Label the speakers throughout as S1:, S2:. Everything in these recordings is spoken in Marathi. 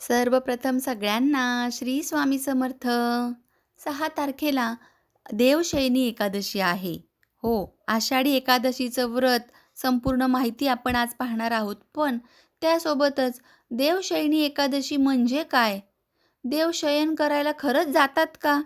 S1: सर्वप्रथम सगळ्यांना श्री स्वामी समर्थ. सहा तारखेला देवशयनी एकादशी आहे. हो आषाढी एकादशीचं व्रत संपूर्ण माहिती आपण आज पाहणार आहोत. पण त्यासोबतच देवशयनी एकादशी म्हणजे काय? देवशयन करायला खरंच जातात का?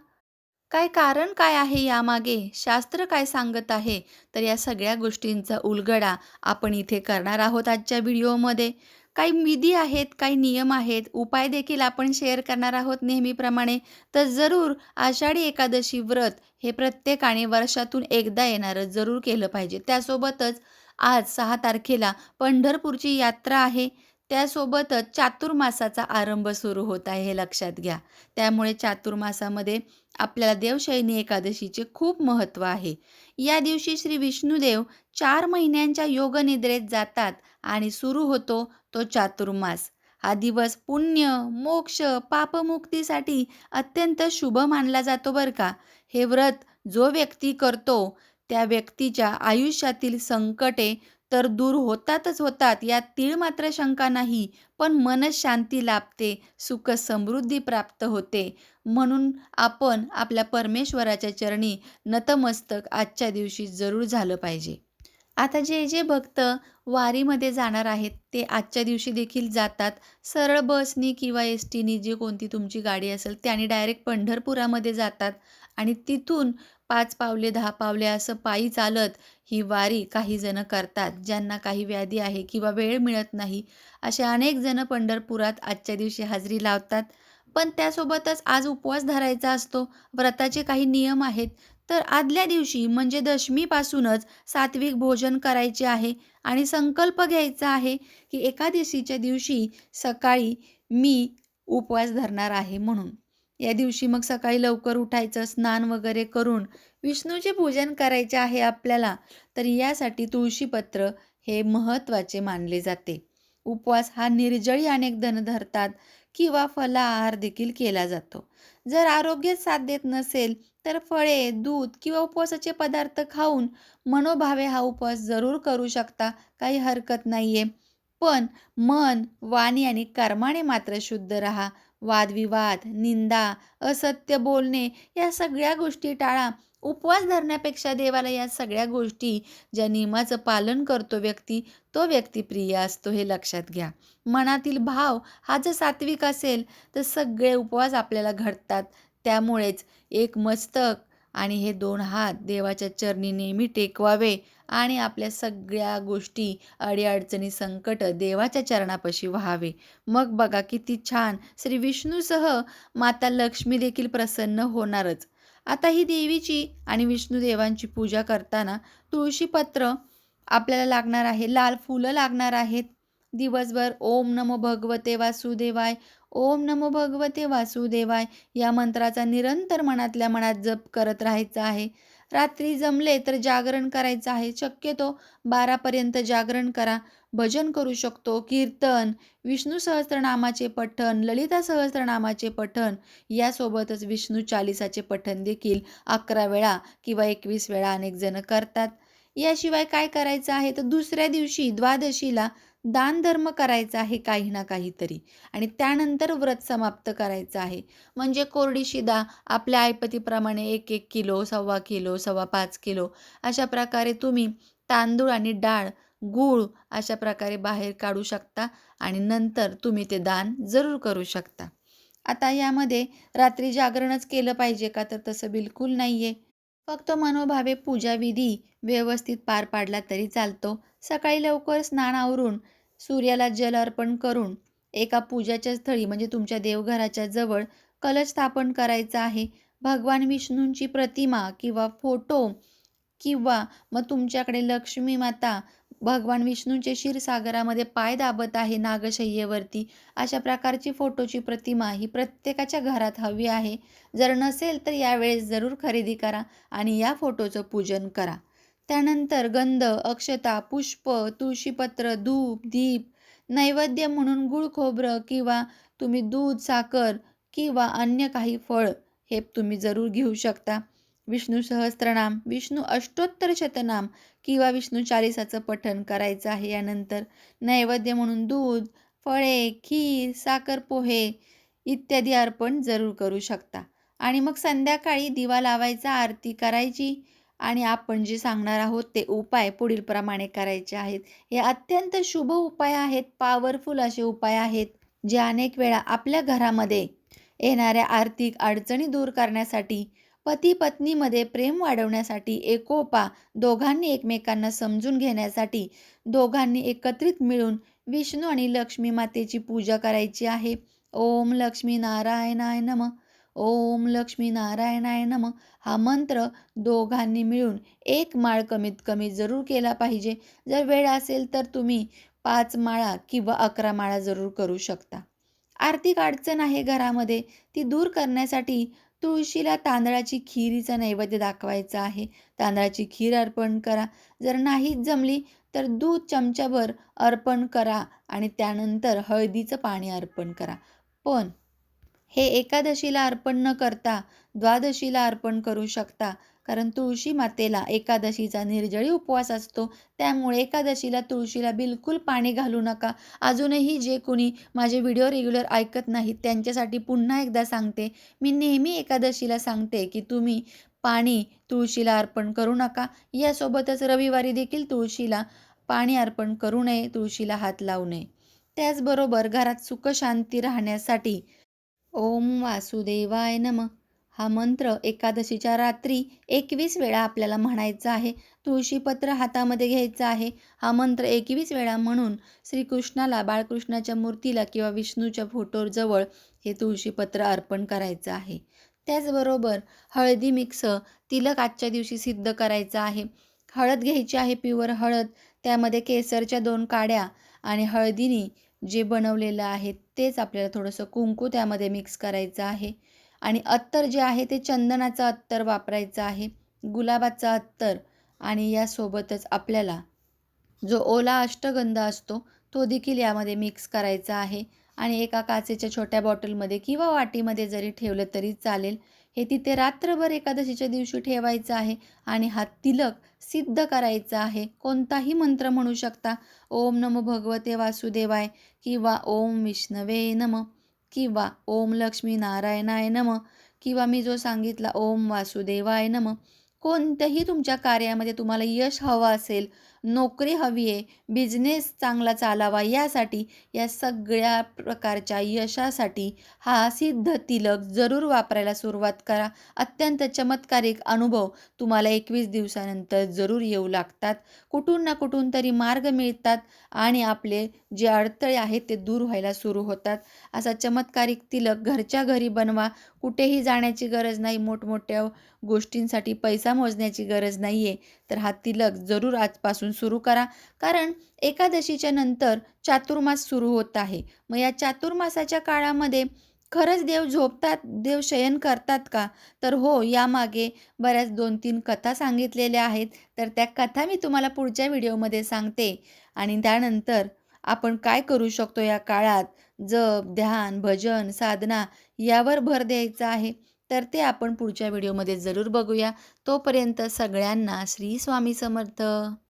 S1: काय कारण काय आहे यामागे? शास्त्र काय सांगत आहे? तर या सगळ्या गोष्टींचा उलगडा आपण इथे करणार आहोत आजच्या व्हिडिओमध्ये. काही विधी आहेत काही नियम आहेत उपाय देखील आपण शेअर करणार आहोत नेहमीप्रमाणे. तर जरूर आषाढी एकादशी व्रत हे प्रत्येकाने वर्षातून एकदा येणारं जरूर केलं पाहिजे. त्यासोबतच आज सहा तारखेला पंढरपूरची यात्रा आहे. त्यासोबतच चातुर्मासाचा आरंभ सुरू होत आहे हे लक्षात घ्या. त्यामुळे चातुर्मासामध्ये आपल्याला देवशयनी एकादशीचे खूप महत्त्व आहे. या दिवशी श्री विष्णुदेव चार महिन्यांच्या योगनिद्रेत जातात आणि सुरू होतो तो चातुर्मास. हा दिवस पुण्य मोक्ष पापमुक्तीसाठी अत्यंत शुभ मानला जातो बरं का. हे व्रत जो व्यक्ती करतो त्या व्यक्तीच्या आयुष्यातील संकटे तर दूर होतातच होतात यात तीळ मात्र शंका नाही पण मनशांती लाभते सुख समृद्धी प्राप्त होते. म्हणून आपण आपल्या परमेश्वराच्या चरणी नतमस्तक आजच्या दिवशी जरूर झालं पाहिजे. आता जे जे भक्त वारीमध्ये जाणार आहेत ते आजच्या दिवशी देखील जातात. सरळ बसनी किंवा एस टीनी जी कोणती तुमची गाडी असेल त्याने डायरेक्ट पंढरपुरामध्ये जातात. आणि तिथून पाच पावले दहा पावले असं पायी चालत ही वारी काही जण करतात ज्यांना काही व्याधी आहे किंवा वेळ मिळत नाही. असे अनेक जण पंढरपुरात आजच्या दिवशी हजेरी लावतात. पण त्यासोबतच आज उपवास धरायचा असतो. व्रताचे काही नियम आहेत. तर आदल्या दिवशी म्हणजे दशमीपासूनच सात्विक भोजन करायचे आहे आणि संकल्प घ्यायचा आहे की एकादशीच्या दिवशी सकाळी मी उपवास धरणार आहे म्हणून. या दिवशी मग सकाळी लवकर उठायचं स्नान वगैरे करून विष्णूचे पूजन करायचे आहे आपल्याला. तर यासाठी तुळशीपत्र हे महत्त्वाचे मानले जाते. उपवास हा निर्जळी अनेक धन धरतात किंवा फलाहार देखील केला जातो. जर आरोग्य साथ देत नसेल तर फळे दूध किंवा उपवासाचे पदार्थ खाऊन मनोभावे हा उपवास जरूर करू शकता. काही हरकत नाही आहे पण मन वाणी आणि कर्माने मात्र शुद्ध राहा. वादविवाद निंदा असत्य बोलणे या सगळ्या गोष्टी टाळा. उपवास धरण्यापेक्षा देवाला या सगळ्या गोष्टी ज्या नियमाचं पालन करतो व्यक्ती तो व्यक्ती प्रिय असतो हे लक्षात घ्या. मनातील भाव हा जर सात्विक असेल तर सगळे उपवास आपल्याला घडतात. त्यामुळेच एक मस्तक आणि हे दोन हात देवाच्या चरणी नेहमी टेकवावे आणि आपल्या सगळ्या गोष्टी अडीअडचणी संकट देवाच्या चरणापाशी व्हावे. मग बघा किती छान. श्री विष्णूसह माता लक्ष्मी देखील प्रसन्न होणारच. आता ही देवीची आणि विष्णुदेवांची पूजा करताना तुळशीपत्र आपल्याला लागणार आहे. लाल फुलं लागणार आहेत. दिवसभर ओम नमो भगवते वासुदेवाय. ओम नमो भगवते वासुदेवाय. या मंत्राचा निरंतर मनातल्या मनात जप करत राहायचा आहे. रात्री जमले तर जागरण करायचं आहे. शक्यतो बारापर्यंत जागरण करा. भजन करू शकतो. कीर्तन विष्णू सहस्त्रनामाचे पठण ललिता सहस्त्रनामाचे पठण यासोबतच विष्णू चालिसाचे पठण देखील अकरा वेळा किंवा एकवीस वेळा अनेक जण करतात. याशिवाय काय करायचं आहे? तर दुसऱ्या दिवशी द्वादशीला दानधर्म करायचा आहे काही ना काहीतरी. आणि त्यानंतर व्रत समाप्त करायचं आहे. म्हणजे कोरडी शिदा आपल्या ऐपतीप्रमाणे एक एक किलो सव्वा किलो सव्वा पाच किलो अशा प्रकारे तुम्ही तांदूळ आणि डाळ गूळ अशा प्रकारे बाहेर काढू शकता आणि नंतर तुम्ही ते दान जरूर करू शकता. आता यामध्ये रात्री जागरणच केलं पाहिजे का? तर तसं बिलकुल नाही आहे फक्त मनोभावे पूजाविधी व्यवस्थित पार पाडला तरी चालतो. सकाळी लवकर स्नान आवरून सूर्याला जल अर्पण करून एका पूजाच्या स्थळी म्हणजे तुमच्या देवघराच्या जवळ कलश स्थापन करायचा आहे. भगवान विष्णूंची प्रतिमा किंवा फोटो किंवा मग तुमच्याकडे लक्ष्मी माता भगवान विष्णूंचे क्षीरसागरामध्ये पाय दाबत आहे नागशय्येवरती. अशा प्रकारची फोटोची प्रतिमा ही प्रत्येकाच्या घरात हवी आहे. जर नसेल तर यावेळेस जरूर खरेदी करा आणि या फोटोचं पूजन करा. त्यानंतर गंध अक्षता पुष्प तुळशीपत्र धूप दीप नैवेद्य म्हणून गुळ खोबरं किंवा तुम्ही दूध साखर किंवा अन्य काही फळ हे तुम्ही जरूर घेऊ शकता. विष्णू सहस्त्रनाम विष्णू अष्टोत्तर शतनाम किंवा विष्णू चालिसाचं पठण करायचं आहे यानंतर नैवेद्य म्हणून दूध फळे खीर साखर पोहे इत्यादी अर्पण जरूर करू शकता. आणि मग संध्याकाळी दिवा लावायचा आरती करायची आणि आपण जे सांगणार आहोत ते उपाय पुढीलप्रमाणे करायचे आहेत. हे अत्यंत शुभ उपाय आहेत पॉवरफुल असे उपाय आहेत जे अनेक वेळा आपल्या घरामध्ये येणाऱ्या आर्थिक अडचणी दूर करण्यासाठी पती पत्नीमध्ये प्रेम वाढवण्यासाठी एकोपा दोघांनी एकमेकांना समजून घेण्यासाठी दोघांनी एकत्रित मिळून विष्णू आणि लक्ष्मी मातेची पूजा करायची आहे. ओम लक्ष्मी नारायणाय नम. ओम लक्ष्मी नारायणाय नम. हा मंत्र दोघांनी मिळून एक माळ कमीत कमी जरूर केला पाहिजे. जर वेळ असेल तर तुम्ही पाच माळा किंवा अकरा माळा जरूर करू शकता. आर्थिक अडचण आहे घरामध्ये. ती दूर करण्यासाठी तुळशीला तांदळाची खिरीचा नैवेद्य दाखवायचा आहे. तांदळाची खीर अर्पण करा. जर नाहीच जमली तर दूध चमच्याभर अर्पण करा आणि त्यानंतर हळदीचं पाणी अर्पण करा. पण हे एकादशीला अर्पण न करता द्वादशीला अर्पण करू शकता. कारण तुळशी मातेला एकादशीचा निर्जळी उपवास असतो. त्यामुळे एकादशीला तुळशीला बिलकुल पाणी घालू नका. अजूनही जे कोणी माझे व्हिडिओ रेग्युलर ऐकत नाहीत त्यांच्यासाठी पुन्हा एकदा सांगते. मी नेहमी एकादशीला सांगते की तुम्ही पाणी तुळशीला अर्पण करू नका. यासोबतच रविवारी देखील तुळशीला पाणी अर्पण करू नये तुळशीला हात लावू नये. त्याचबरोबर घरात सुखशांती राहण्यासाठी ओम वासुदेवाय नम. हा मंत्र एकादशीच्या रात्री एकवीस वेळा आपल्याला म्हणायचा आहे. तुळशीपत्र हातामध्ये घ्यायचं आहे. हा मंत्र एकवीस वेळा म्हणून श्रीकृष्णाला बाळकृष्णाच्या मूर्तीला किंवा विष्णूच्या फोटोजवळ हे तुळशीपत्र अर्पण करायचं आहे. त्याचबरोबर हळदी मिक्स तिलक आजच्या दिवशी सिद्ध करायचं आहे. हळद घ्यायची आहे प्युअर हळद. त्यामध्ये केसरच्या दोन काड्या आणि हळदीने जे बनवलेलं आहे तेच आपल्याला थोडंसं कुंकू त्यामध्ये मिक्स करायचं आहे. आणि अत्तर जे आहे ते चंदनाचं अत्तर वापरायचं आहे गुलाबाचं अत्तर आणि यासोबतच आपल्याला जो ओला अष्टगंध असतो तो देखील यामध्ये मिक्स करायचा आहे. आणि एका काचेच्या छोट्या बॉटलमध्ये किंवा वाटीमध्ये जरी ठेवलं तरी चालेल. हे तिथे रात्रभर एकादशीच्या दिवशी ठेवायचं आहे आणि हा तिलक सिद्ध करायचा आहे. कोणताही मंत्र म्हणू शकता ओम नमो भगवते वासुदेवाय किंवा ओम विष्णवे नम. किंवा ओम लक्ष्मी नारायणाय नम किंवा मी जो सांगितला ओम वासुदेवाय नम कोणत्याही तुमच्या कार्यामध्ये तुम्हाला यश हवं असेल नोकरी हवी आहे बिझनेस चांगला चालावा यासाठी या सगळ्या प्रकारच्या यशासाठी हा सिद्ध तिलक जरूर वापरायला सुरुवात करा. अत्यंत चमत्कारिक अनुभव तुम्हाला एकवीस दिवसानंतर जरूर येऊ लागतात. कुठून ना कुठून तरी मार्ग मिळतात आणि आपले जे अडथळे आहेत ते दूर व्हायला सुरू होतात. असा चमत्कारिक तिलक घरच्या घरी बनवा. कुठेही जाण्याची गरज नाही मोठमोठ्या गोष्टींसाठी पैसा मोजण्याची गरज नाही आहे तर हा तिलक जरूर आजपासून सुरू करा. कारण एकादशीच्या नंतर चातुर्मास सुरू होत आहे. मग या चातुर्मासाच्या काळामध्ये खरंच देव झोपतात देव शयन करतात का? तर हो यामागे बऱ्याच दोन तीन कथा सांगितलेल्या आहेत. तर त्या कथा मी तुम्हाला पुढच्या व्हिडिओमध्ये सांगते. आणि त्यानंतर आपण काय करू शकतो या काळात? जप ध्यान भजन साधना यावर भर द्यायचा आहे. तर ते आपण पुढच्या व्हिडिओमध्ये जरूर बघूया. तोपर्यंत सगळ्यांना श्री स्वामी समर्थ.